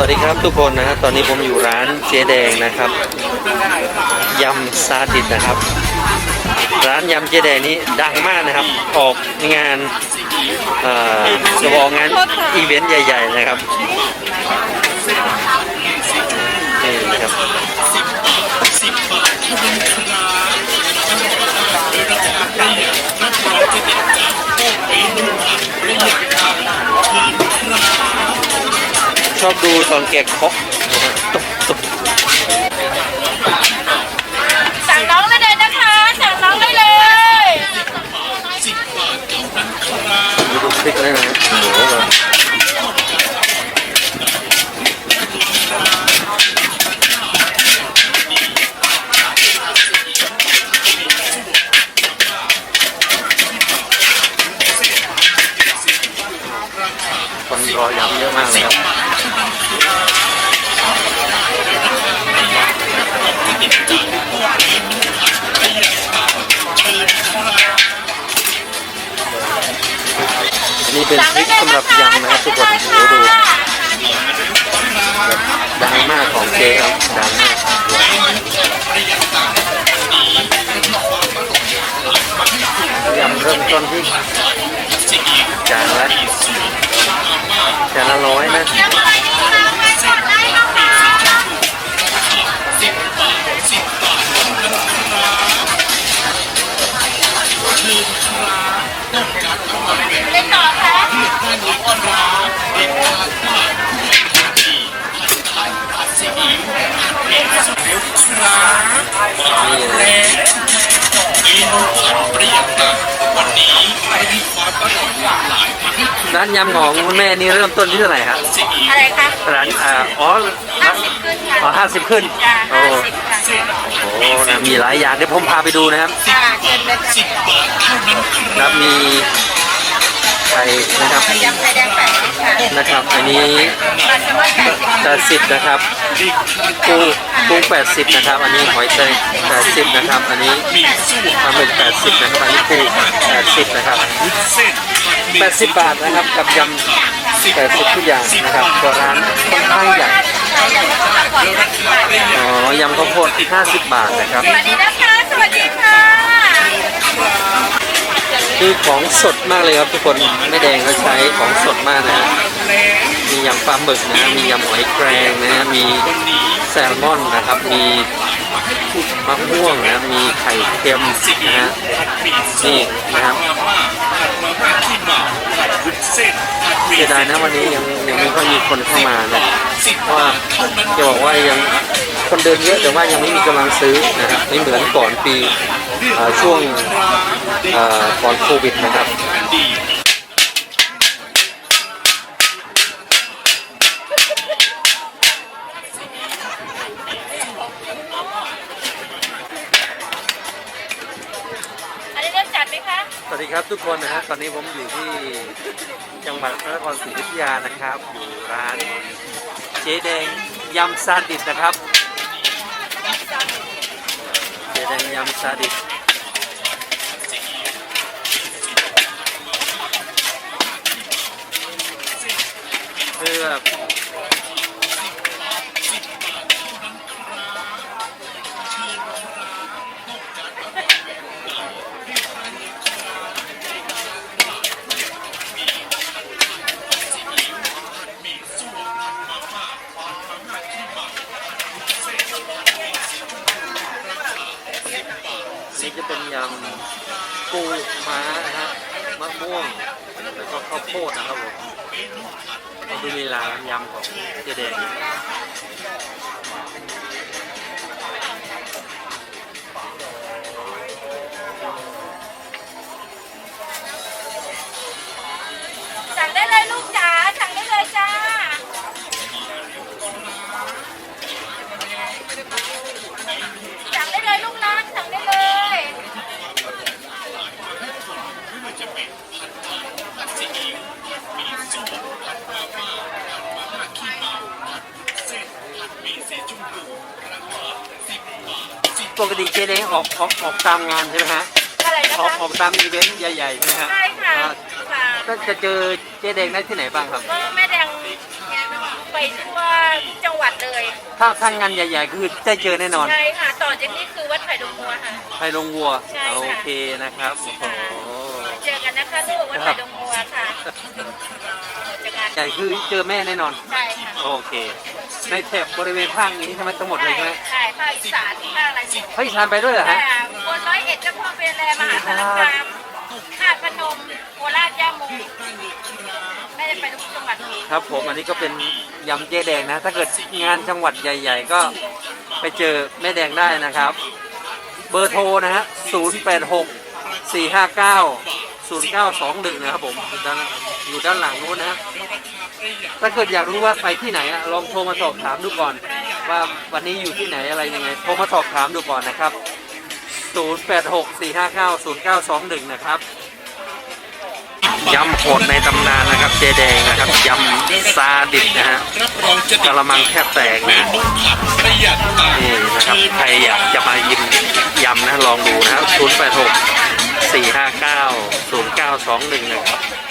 วัสดีครับทุกคนนะครับ ตอนนี้ผมอยู่ร้านเจ๊แดงนะครับยำซาดิสนะครับ ร้านยำเจ๊แดงนี้ดังมากนะครับ ออกงานเอ่อจะบอกงานอีเวนต์ใหญ่ ๆ นะครับนี่นะครับ ชอบดูตอนแกะเคาะนะครับตบตบสั่งน้องได้เลยนะคะสั่งน้องได้เลยดูพริกนะฮะโอ้โห เป็นสั่งพริได้กเลยสำหนะรับคะยำนะครับทุกคนสั่งโอ้ได้โหเลยค่ะดูดังมากของเจ๊ครับดังมากยำเริ่มต้นที่จานละจานละร้อยนะยำอะไรดีคะไปก่อนได้นะคะเล่นต่อคะนี่นะเป รี้ยวนะวันนี้เรามีความอร่อยหลากหลายมาให้คุณร้านยำของคุณแม่นี่เริ่มต้นที่เท่าไหร่ครับซีอิ๊วอะไรคะร้านอ่าอ๋อห้าสิบขึ้นค่ะอ๋อห้าสิบขึ้นจ้าโอ้ห้าสิบค่ะโหนะมีหลายอย่างเดี๋ยวผมพาไปดูนะครับจ้าเชิญเลยสิบบาทเท่านั้นคครัรับบมี ไข่นะครับยำไข่แดงแปดสิบค่ะนะครับ อันนี้ปลาแซลมอนแปดสิบแปดสิบนะครับปูปูแปดสิบนะครับ อันนี้หอยเตยแปดสิบนะครับ อันนี้มีส่วนปลาหมึกแปดสิบนะครับ อันนี้ปูแปดสิบนะครับวุ้นเส้นแปดสิบบาทนะครับกับยำแปดสิบทุกอย่างนะครับตัวร้านค่อนข้างใหญ่อ๋อยำข้าวโพดห้าสิบบาทนะครับ คือของสดมากเลยครับทุกคนแม่แดงเขาใช้ของสดมากนะฮะมียำปลาหมึกนะมียำหอยแครงนะ มีแซลมอนนะครับ มีมะม่วงนะ มีไข่เค็มนะฮะนี่นะครับเมาผัดวุ้นเส้นผัดหมี่เสียดายนะวันนี้ยังยังไม่ค่อยมีคนเข้ามานะสิบเพราะว่าจะบอกว่ายัง คนเดินเยอะแต่ว่ายังไม่มีกำลังซื้อนะครับไม่เหมือนก่อนปีเอ่อช่วงเอ่อก่อนโควิดนะครับดีอันนี้เริ่มจัดไหมคะสวัสดีครับทุกคนนะฮะตอนนี้ผมอยู่ที่จังหวัดพระนครศรีอยุธยานะครับ อยู่ร้านเจ๊แดงยำซาดิสนะครับ เจ๊แด นี่จะเป็นยำปูม้านะฮะมะม่วงแล้วก็ข้าวโพดนะครับผมมาดูลีลายำของเจแดงสั่งได้เลยลูกจ๋า ปกติเจ๊แดงออกออกออกตามงานใช่ไหมฮะอะไรนะออกคะออกตามอีเวนต์ใหญ่ๆใช่ไหมฮะใช่ค่ะอ่าค่ะก็จะเจอเจ๊แดงได้ที่ไหนบ้างครับ ก็แม่แดงไปทั่วทุกจังหวัดเลยถ้าทางงานใหญ่ ๆ คือได้เจอแน่นอนใช่ค่ะต่อจากนี้คือวัดไผ่ดงมัวค่ะไทยลงวัวใช่ค่ะ โอเคนะครับโอ้โหเจอกันนะคะลูกวัดไผ่ดงมัวค่ะเจอกันใหญ่คือเจอแม่แน่นอน ใช่ค่ะ โอเค ในแถบบริเวณภาคนี้ใช่ไหมทั้งหมดเลยใช่ไหมใช่ภาคอีสานภาคอะไรเนี่ยเฮ้ยทานไปด้วยเหรอแต่ฮะบนร้อยเอ็ดเจ้าพ่อเบลแลมหาสารคามหาดพนมโคราชย่าโมแม่จะไปทุกจังหวัดเลยครับผมอันนี้ก็เป็นยำเจ๊แดงนะ ถ้าเกิดงานจังหวัดใหญ่ ๆ ก็ไปเจอแม่แดงได้นะครับ เบอร์โทรนะฮะ086 459 0921นะครับผมอยู่ด้านอยู่ด้านหลังนู้นนะถ้าเกิดอยากรู้ว่าไปที่ไหนอะลองโทรมาสอบถามดูก่อน ว่าวันนี้อยู่ที่ไหนอะไรยังไงโทรมาสอบถามดูก่อนนะครับ086 459 0921นะครับยำโหดในตำนานนะครับ เจแดงนะครับยำซาดิบนะฮะรับรองจะกระมังแทบแตกนะนี่นะครับใครอยากจะมายิมยำนะลองดูนะครับ086 459 0921นะครับ